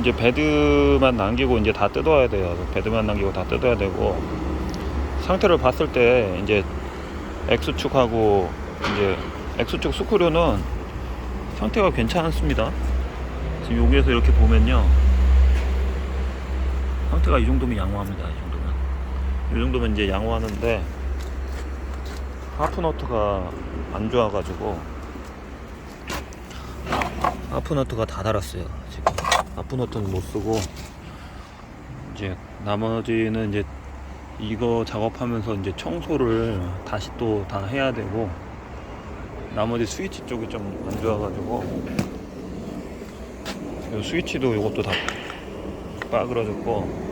이제 베드만 남기고 이제 다 뜯어야 돼요. 베드만 남기고 다 뜯어야 되고 상태를 봤을 때 이제 X축하고 이제 X축 스크류는 상태가 괜찮습니다. 지금 여기에서 이렇게 보면요. 상태가 이 정도면 양호합니다. 이 정도면. 이 정도면 이제 양호하는데 하프너트가 안 좋아가지고 하프너트가 다 달았어요. 지금 하프너트는 못 쓰고 이제 나머지는 이제 이거 작업하면서 이제 청소를 다시 또 다 해야 되고 나머지 스위치 쪽이 좀 안 좋아가지고 이 스위치도 이것도 다 빠그러졌고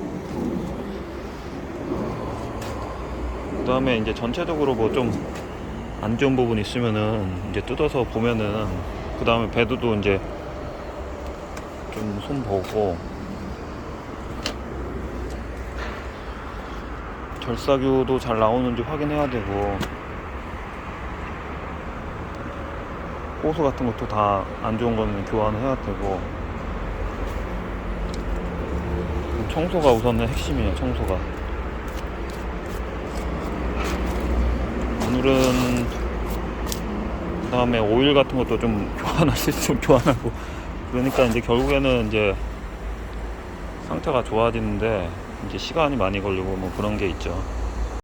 그 다음에 이제 전체적으로 뭐 좀 안 좋은 부분 있으면은 이제 뜯어서 보면은 그 다음에 배드도 이제 좀 손 보고 절사교도 잘 나오는지 확인해야 되고 호수 같은 것도 다 안 좋은 거는 교환해야 되고 청소가 우선은 핵심이에요 청소가. 오늘은 그 다음에 오일 같은 것도 좀 교환할 수 있으면 교환하고 그러니까 이제 결국에는 이제 상태가 좋아지는데 이제 시간이 많이 걸리고 뭐 그런 게 있죠